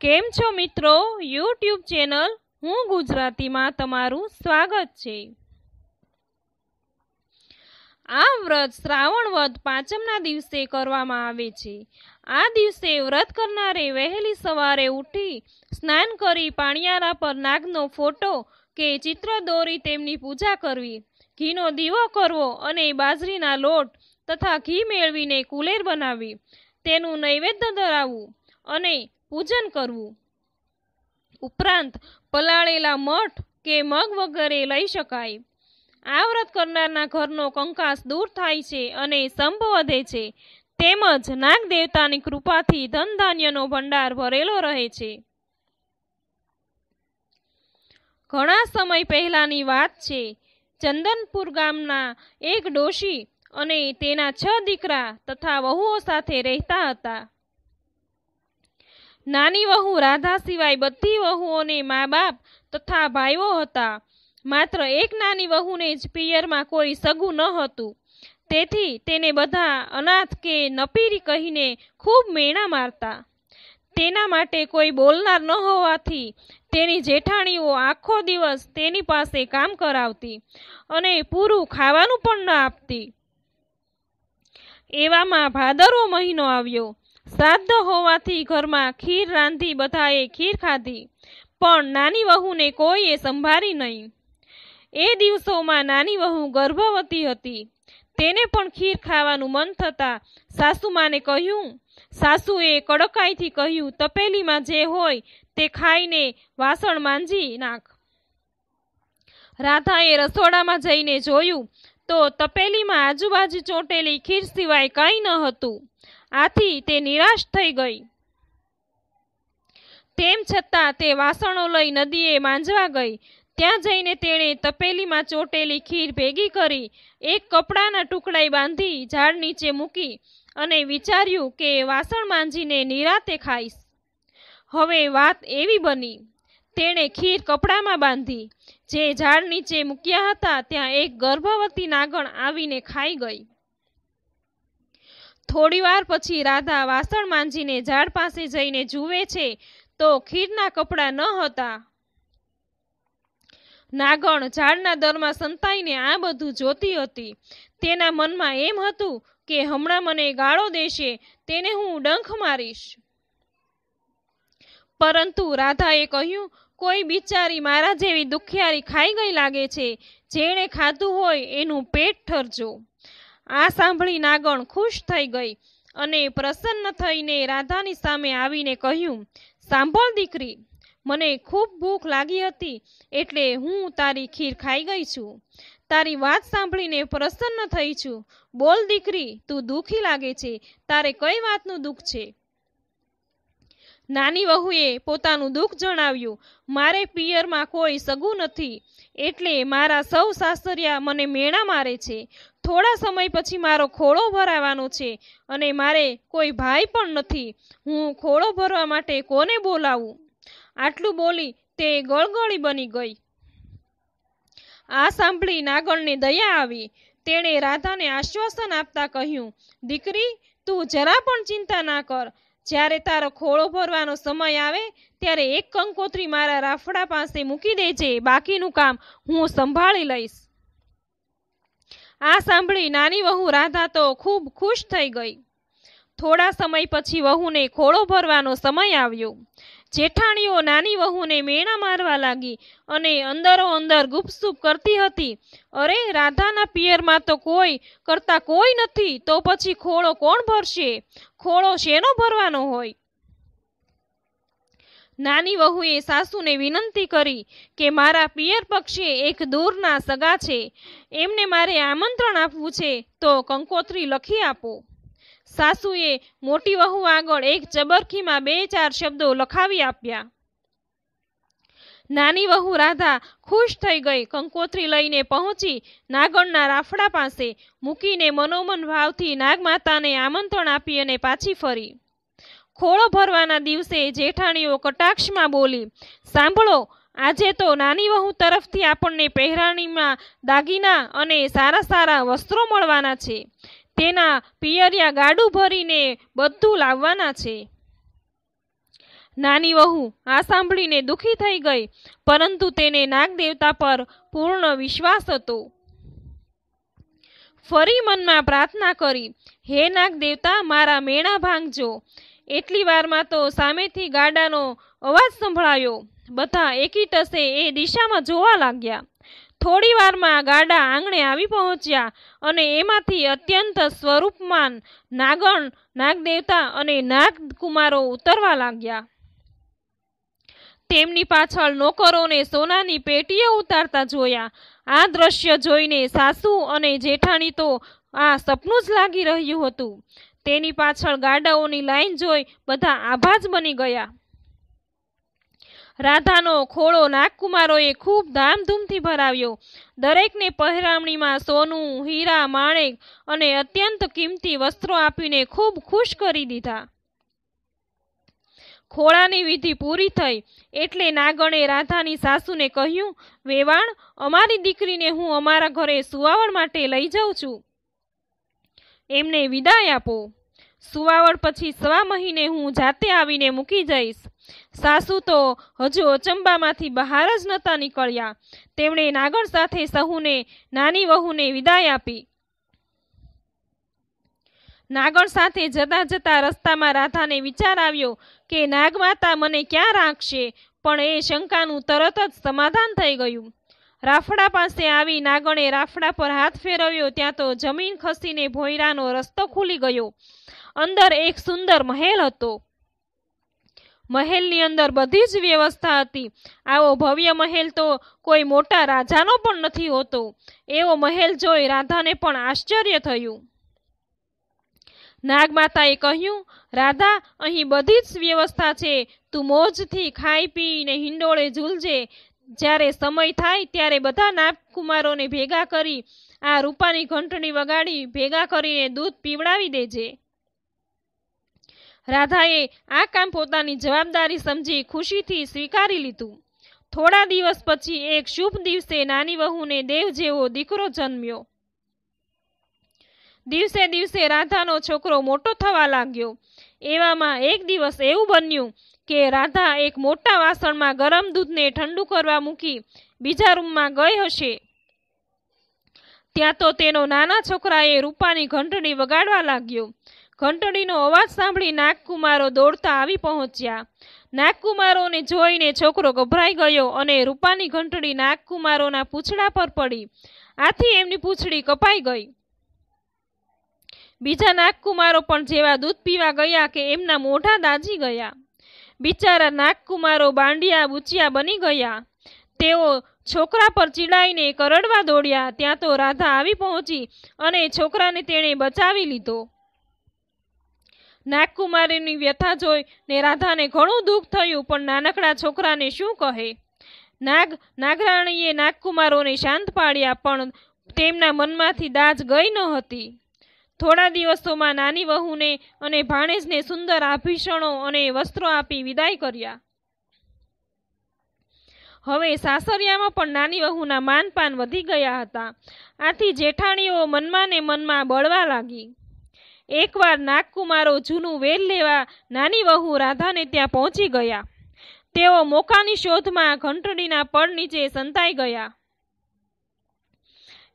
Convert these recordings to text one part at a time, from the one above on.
કેમ છો મિત્રો? યુટ્યુબ ચેનલ હું ગુજરાતીમાં તમારું સ્વાગત છે. આ વ્રત શ્રાવણ વધ પાંચમના દિવસે કરવામાં આવે છે. આ દિવસે વ્રત કરનારે વહેલી સવારે ઉઠી સ્નાન કરી પાણિયારા પર નાગનો ફોટો કે ચિત્ર દોરી તેમની પૂજા કરવી. ઘીનો દીવો કરવો અને બાજરીના લોટ તથા ઘી મેળવીને કુલેર બનાવી તેનું નૈવેદ્ય ધરાવવું અને પૂજન કરવું. ઉપરાંત પલાળેલા મઠ કે મગ વગેરે લઈ શકાય. આ વ્રત કરનારના ઘરનો કંકાસ દૂર થાય છે અને સંભ વધે છે. તેમજ નાગ દેવતાની કૃપાથી ધન ધાન્યનો ભંડાર ભરેલો રહે છે. ઘણા સમય પહેલાની વાત છે. ચંદનપુર ગામના એક ડોશી અને તેના છ દીકરા તથા વહુઓ સાથે રહેતા હતા. નાની વહુ રાધા સિવાય બધી વહુઓને મા બાપ તથા ભાઈઓ હતા. માત્ર એક નાની વહુને જ પિયરમાં કોઈ સગું ન હતું. તેથી તેને બધા અનાથ કે નપીરી કહીને ખૂબ મેણા મારતા. તેના માટે કોઈ બોલનાર ન હોવાથી તેની જેઠાણીઓ આખો દિવસ તેની પાસે કામ કરાવતી અને પૂરું ખાવાનું પણ ન આપતી. એવામાં ભાદરવો મહિનો આવ્યો. શ્રાદ્ધ હોવાથી ઘરમાં ખીર રાંધી બધાએ ખીર ખાધી, પણ નાની વહુને કોઈએ સંભાળી નહીં. એ દિવસોમાં નાની વહુ ગર્ભવતી હતી. તેને પણ ખીર ખાવાનું મન થતાં સાસુમાને કહ્યું, સાસુએ કડકાઈથી કહ્યું, તપેલીમાં જે હોય તે ખાઈને વાસણ માંજી નાખ. રાધાએ રસોડામાં જઈને જોયું તો તપેલીમાં આજુબાજુ ચોંટેલી ખીર સિવાય કંઈ ન હતું. આથી તે નિરાશ થઈ ગઈ. તેમ છતાં તે વાસણો લઈ નદીએ માંજવા ગઈ. ત્યાં જઈને તેણે તપેલીમાં ચોટેલી ખીર ભેગી કરી, એક કપડાના ટુકડાઈ બાંધી ઝાડ નીચે મૂકી અને વિચાર્યું કે વાસણ માંજીને નિરાતે ખાઈશ. હવે વાત એવી બની, તેણે ખીર કપડામાં બાંધી, જે ઝાડ નીચે મૂક્યા હતા, ત્યાં એક ગર્ભવતી નાગણ આવીને ખાઈ ગઈ. થોડીવાર પછી રાધા વાસણ માંજીને ઝાડ પાસે જઈને જુએ છે, તો ખીરના કપડાં ન હતા. નાગણ ઝાડના દરમાં સંતાઈને આ બધું જોતી હતી. તેના મનમાં એમ હતું કે, હમણાં મને ગાળો દેશે, તેને હું ડંખ મારીશ. પરંતુ રાધાએ કહ્યું, કોઈ બિચારી મારા જેવી દુખિયારી ખાઈ ગઈ લાગે છે. જેણે ખાધું હોય એનું પેટ ઠરજો. આ સાંભળી નાગણ ખુશ થઈ ગઈ અને પ્રસન્ન થઈને રાધાની સામે આવીને કહ્યું, સાંભળ દીકરી, મને ખૂબ ભૂખ લાગી હતી એટલે હું તારી ખીર ખાઈ ગઈ છું. તારી વાત સાંભળીને પ્રસન્ન થઈ છું. બોલ દીકરી, તું દુઃખી લાગે છે. તારે કઈ વાતનું દુઃખ છે? નાની વહુએ પોતાનું દુઃખ જણાવ્યું, મારે પિયરમાં કોઈ સગું નથી, એટલે મારા સૌ સાસરિયા મને મેણા મારે છે. થોડા સમય પછી મારો ખોળો ભરાવાનો છે અને મારે કોઈ ભાઈ પણ નથી. હું ખોળો ભરવા માટે કોને બોલાવું? આટલું બોલી તે ગળગળી બની ગઈ. આ સાંભળી નાગણને દયા આવી. તેણે રાધાને આશ્વાસન આપતા કહ્યું, દીકરી, તું જરા પણ ચિંતા ના કર. જ્યારે તારો ખોળો ભરવાનો સમય આવે, ત્યારે એક કંકોત્રી મારા રાફડા પાસે મૂકી દેજે. બાકીનું કામ હું સંભાળી લઈશ. આ સાંભળી નાની વહુ રાધા તો ખૂબ ખુશ થઈ ગઈ. થોડા સમય પછી વહુને ખોળો ભરવાનો સમય આવ્યો. જેઠાણીઓ નાની વહુને મેણા મારવા લાગી અને અંદરો અંદર ગુપસુપ કરતી હતી. અરે, રાધાના પિયરમાં તો કોઈ કરતા કોઈ નથી, તો પછી ખોળો કોણ ભરશે? ખોળો શેનો ભરવાનો હોય? નાની વહુએ સાસુને વિનંતી કરી કે મારા પિયર પક્ષે એક દૂરના સગા છે, એમને મારે આમંત્રણ આપવું છે, તો કંકોત્રી લખી આપો. સાસુએ મોટી વહુ આગળ એક ચબરખીમાં બે ચાર શબ્દો લખાવી આપ્યા. નાની વહુ રાધા ખુશ થઈ ગઈ. કંકોત્રી લઈને પહોંચી નાગણના રાફડા પાસે મૂકીને મનોમન ભાવથી નાગમાતાને આમંત્રણ આપી અને પાછી ફરી. ખોળો ભરવાના દિવસે જેઠાણીઓ કટાક્ષમાં બોલી, સાંભળો, આજે તો નાની વહુ તરફથી આપણને પહેરાણીમાં દાગીના અને સારા સારા વસ્ત્રો મળવાના છે. તેના પિયરિયા ગાડું ભરીને બધું લાવવાના છે. નાની વહુ, આ સાંભળીને દુઃખી થઈ ગઈ, પરંતુ તેને નાગદેવતા પર પૂર્ણ વિશ્વાસ હતો. ફરી મનમાં પ્રાર્થના કરી, હે નાગદેવતા, મારા મેણા ભાંગજો. એટલી વારમાં તો સામેથી ગાડાનો અવાજ સંભળાયો. બધા એકીટસે એ દિશામાં જોવા લાગ્યા. થોડી વારમાં ગાડા આંગણે આવી પહોંચ્યા અને એમાંથી અત્યંત સ્વરૂપમાન નાગણ, નાગદેવતા અને નાગકુમારો ઉતરવા લાગ્યા. તેમની પાછળ નોકરોને સોનાની પેટીઓ ઉતારતા જોયા. આ દ્રશ્ય જોઈને સાસુ અને જેઠાણી તો આ સપનું જ લાગી રહ્યું હતું. તેની પાછળ ગાડાઓની લાઈન જોઈ બધા આભા જ બની ગયા. રાધાનો ખોળો નાગકુમારોએ ખૂબ ધામધૂમથી ભરાવ્યો. દરેકને પહેરામણીમાં સોનું, હીરા, માણેક અને અત્યંત કિંમતી વસ્ત્રો આપીને ખૂબ ખુશ કરી દીધા. ખોળાની વિધિ પૂરી થઈ એટલે નાગણે રાધાની સાસુને કહ્યું, વેવાણ, અમારી દીકરીને હું અમારા ઘરે સુવાવડ માટે લઈ જાઉં છું. એમને વિદાય આપો. સુવાવડ પછી સવા મહિને હું જાતે આવીને મૂકી જઈશ. સાસુ તો હજુ અચંબામાંથી બહાર જ નહોતા નીકળ્યા. તેમણે નાગણ સાથે સહુને, નાની વહુને વિદાય આપી. નાગણ સાથે જતા જતા રસ્તામાં રાધાને વિચાર આવ્યો કે નાગમાતા મને ક્યાં રાખશે? પણ એ શંકાનું તરત જ સમાધાન થઈ ગયું. રાફડા પાસે આવી નાગણે રાફડા પર હાથ ફેરવ્યો, ત્યાં તો જમીન ખસીને ભોયરાનો રસ્તો ખુલી ગયો. અંદર એક સુંદર મહેલ હતો. મહેલની અંદર બધી જ વ્યવસ્થા હતી. આવો ભવ્ય મહેલ તો કોઈ મોટા રાજાનો પણ નથી હોતો. એવો મહેલ જોઈ રાધાને પણ આશ્ચર્ય થયું. નાગમાતાએ કહ્યું, રાધા, અહીં બધી જ વ્યવસ્થા છે. તું મોજથી ખાઈ પીને હિંડોળે ઝૂલજે. જ્યારે સમય થાય ત્યારે બધા નાગકુમારોને ભેગા કરી, આ રૂપાની ઘંટડી વગાડી, ભેગા કરીને દૂધ પીવડાવી દેજે. રાધાએ આ કામ પોતાની જવાબદારી સમજી ખુશીથી સ્વીકારી લીધું. થોડા દિવસ પછી એક શુભ દિવસે નાની વહુને દેવ જેવો દીકરો જન્મ્યો. દિવસે દિવસે રાધાનો છોકરો મોટો થવા લાગ્યો. એવામાં એક દિવસ એવું બન્યું કે રાધા એક મોટા વાસણમાં ગરમ દૂધને ઠંડુ કરવા મૂકી બીજા રૂમમાં ગઈ હશે. ત્યાં તો તેનો નાના છોકરાએ રૂપાની ઘંટડી વગાડવા લાગ્યો. ઘંટડીનો અવાજ સાંભળી નાગકુમારો દોડતા આવી પહોંચ્યા. નાગકુમારોને જોઈને છોકરો ગભરાઈ ગયો અને રૂપાની ઘંટડી નાગકુમારોના પૂંછડા પર પડી. આથી એમની પૂંછડી કપાઈ ગઈ. બીજા નાગકુમારો પણ જેવા દૂધ પીવા ગયા કે એમના મોઢા દાજી ગયા. બિચારા નાગકુમારો બાંડિયા બુચિયા બની ગયા. તેઓ છોકરા પર ચીડાઈને કરડવા દોડ્યા. ત્યાં તો રાધા આવી પહોંચી અને છોકરાને તેણે બચાવી લીધો. નાગકુમારીની વ્યથા જોઈ ને રાધાને ઘણું દુઃખ થયું, પણ નાનકડા છોકરાને શું કહે? નાગ, નાગરાણીએ નાગકુમારોને શાંત પાડ્યા, પણ તેમના મનમાંથી દાજ ગઈ ન હતી. થોડા દિવસોમાં નાની વહુને અને ભાણેજને સુંદર આભૂષણો અને વસ્ત્રો આપી વિદાય કર્યા. હવે સાસરિયામાં પણ નાની વહુના માનપાન વધી ગયા હતા. આથી જેઠાણીઓ મનમાં ને મનમાં બળવા લાગી. એકવાર નાગકુમારો જૂનું વેલ લેવા નાની વહુ રાધાને ત્યાં પહોંચી ગયા. તેઓ મોકાની શોધમાં ઘંટડીના પડ નીચે સંતાઈ ગયા.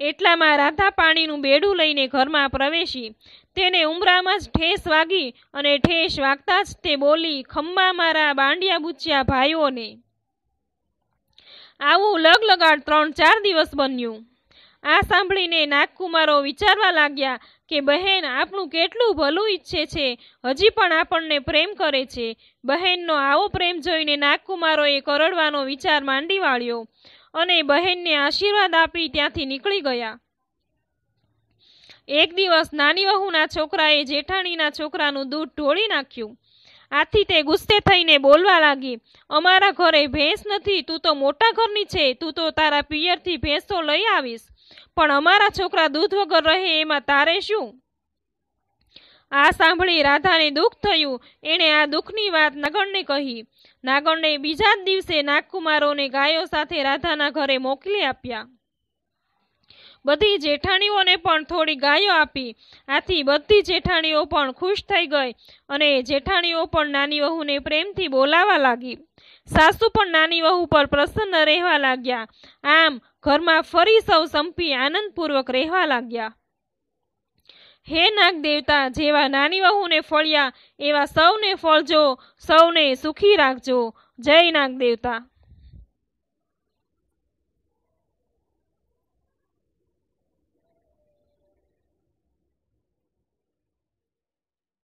એટલામાં રાધા પાણીનું બેડું લઈને ઘરમાં પ્રવેશી. તેને ઉમરામાં જ ઠેસ વાગી અને ઠેસ વાગતા જ તે બોલી, ખમ્મા મારા બાંડિયા બુચ્યા ભાઈઓને. આવું લગ લગાડ ત્રણ ચાર દિવસ બન્યું. આ સાંભળીને નાગકુમારો વિચારવા લાગ્યા કે, બહેન આપણું કેટલું ભલું ઈચ્છે છે. હજી પણ આપણને પ્રેમ કરે છે. બહેનનો આવો પ્રેમ જોઈને નાગકુમારોએ કરડવાનો વિચાર માંડી વાળ્યો. અને બહેનને આશીર્વાદ આપી ત્યાંથી નીકળી ગયા. એક દિવસ નાની વહુના છોકરાએ જેઠાણીના છોકરાનું દૂધ ઢોળી નાખ્યું. આથી તે ગુસ્સે થઈને બોલવા લાગી, અમારા ઘરે ભેંસ નથી, તું તો મોટા ઘરની છે, તું તો તારા પિયરથી ભેંસો લઈ આવીશ. પણ અમારા છોકરા દૂધ વગર રહે એમાં તારે શું? આ સાંભળી રાધાને દુઃખ થયું. એણે આ દુઃખની વાત નગણને કહી નાગણને બીજા જ દિવસે નાગકુમારોને ગાયો સાથે રાધાના ઘરે મોકલી આપ્યા. બધી જેઠાણીઓને પણ થોડી ગાયો આપી. આથી બધી જેઠાણીઓ પણ ખુશ થઈ ગઈ અને જેઠાણીઓ પણ નાની વહુને પ્રેમથી બોલાવા લાગી. સાસુ પણ નાની વહુ પર પ્રસન્ન રહેવા લાગ્યા. આમ ઘરમાં ફરી સૌ સંપી આનંદપૂર્વક રહેવા લાગ્યા. હે નાગ દેવતા જેવા નાની વહુને ફળ્યા, એવા સૌને ફળજો, સૌને સુખી રાખજો. જય નાગ દેવતા